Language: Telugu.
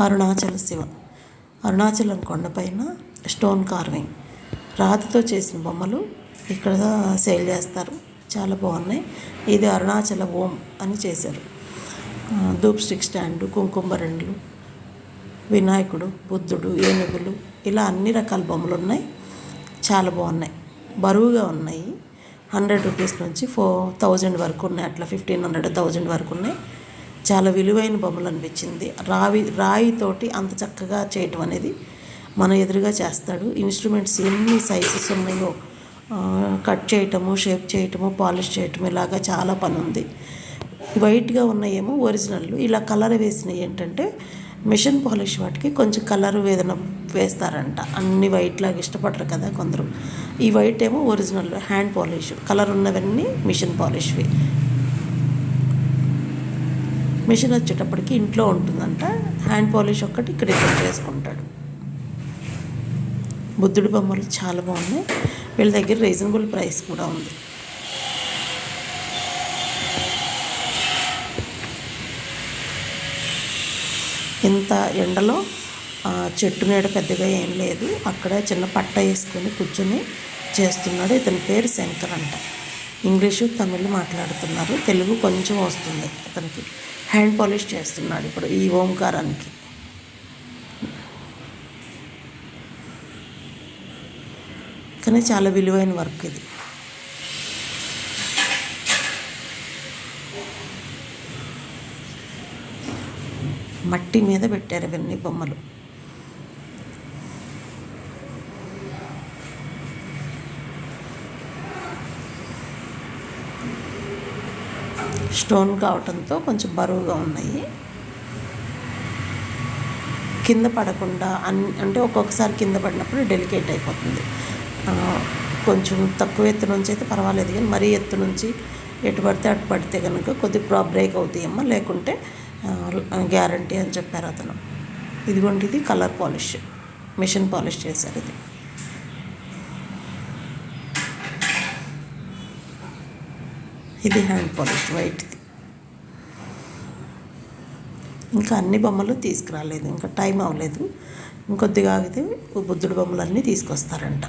అరుణాచల శివ. అరుణాచలం కొండపైన స్టోన్ కార్వింగ్. రాతితో చేసిన బొమ్మలు ఇక్కడ సేల్ చేస్తారు. చాలా బాగున్నాయి. ఇది అరుణాచల ఓం అని చేశారు. ధూప్ స్టిక్ స్టాండ్ కుంకుమరెండ్లు వినాయకుడు బుద్ధుడు ఏనుగులు ఇలా అన్ని రకాల బొమ్మలు ఉన్నాయి. చాలా బాగున్నాయి. బరువుగా ఉన్నాయి. హండ్రెడ్ రూపీస్ నుంచి ఫోర్ థౌజండ్ వరకు ఉన్నాయి. అట్లా ఫిఫ్టీన్ హండ్రెడ్ థౌజండ్ వరకు ఉన్నాయి. చాలా విలువైన బొమ్మలు అనిపించింది. రావి రాయితోటి అంత చక్కగా చేయటం అనేది మన ఎదురుగా చేస్తాడు. ఇన్స్ట్రుమెంట్స్ ఎన్ని సైజెస్ ఉన్నాయో కట్ చేయటము షేప్ చేయటము పాలిష్ చేయటము ఇలాగా చాలా పని ఉంది వైట్గా ఉన్నాయేమో ఒరిజినల్ ఇలా కలర్ వేసినవి ఏంటంటే మిషన్ పాలిష్ వాటికి కొంచెం కలర్ వేదన వేస్తారంట. అన్ని వైట్ లాగా ఇష్టపడరు కదా కొందరు. ఈ వైట్ ఏమో ఒరిజినల్ హ్యాండ్ పాలిష్. కలర్ ఉన్నవన్నీ మిషన్ పాలిష్వి. మిషన్ వచ్చేటప్పటికి ఇంట్లో ఉంటుందంట. హ్యాండ్ పాలిష్ ఒక్కటి ఇక్కడ ఇక్కడ చేసుకుంటాడు. బుద్ధుడి బొమ్మలు చాలా బాగున్నాయి. వీళ్ళ దగ్గర రీజనబుల్ ప్రైస్ కూడా ఉంది. ఇంత ఎండలో చెట్టు నీడ పెద్దగా ఏం లేదు. అక్కడ చిన్న పట్ట వేసుకొని కూర్చొని చేస్తున్నాడు. ఇతని పేరు శంకర్ అంట. ఇంగ్లీషు తమిళ్ మాట్లాడుతున్నారు. తెలుగు కొంచెం వస్తుంది అతనికి. హ్యాండ్ పాలిష్ చేస్తున్నాడు ఇప్పుడు ఈ ఓంకారానికి. కానీ చాలా విలువైన వర్క్ ఇది. మట్టి మీద పెట్టారు ఇవన్నీ బొమ్మలు. స్టోన్ కావటంతో కొంచెం బరువుగా ఉన్నాయి. కింద పడకుండా అన్ అంటే ఒక్కొక్కసారి కింద పడినప్పుడు డెలికేట్ అయిపోతుంది. కొంచెం తక్కువ ఎత్తు నుంచి అయితే పర్వాలేదు కానీ మరీ ఎత్తు నుంచి ఎటు పడితే అటు పడితే కనుక కొద్దిగా బ్రేక్ అవుతాయమ్మా. లేకుంటే గ్యారంటీ అని చెప్పారు అతను. ఇదిగోండి ఇది కలర్ పాలిష్ మిషన్ పాలిష్ చేశారు ఇది. ఇది హ్యాండ్ పాలిష్ వైట్ది ఇంకా అన్ని బొమ్మలు తీసుకురాలేదు ఇంకా టైం అవ్వలేదు. ఇంకొద్దిగా ఆగితే బుద్ధుడి బొమ్మలన్నీ తీసుకొస్తారంట.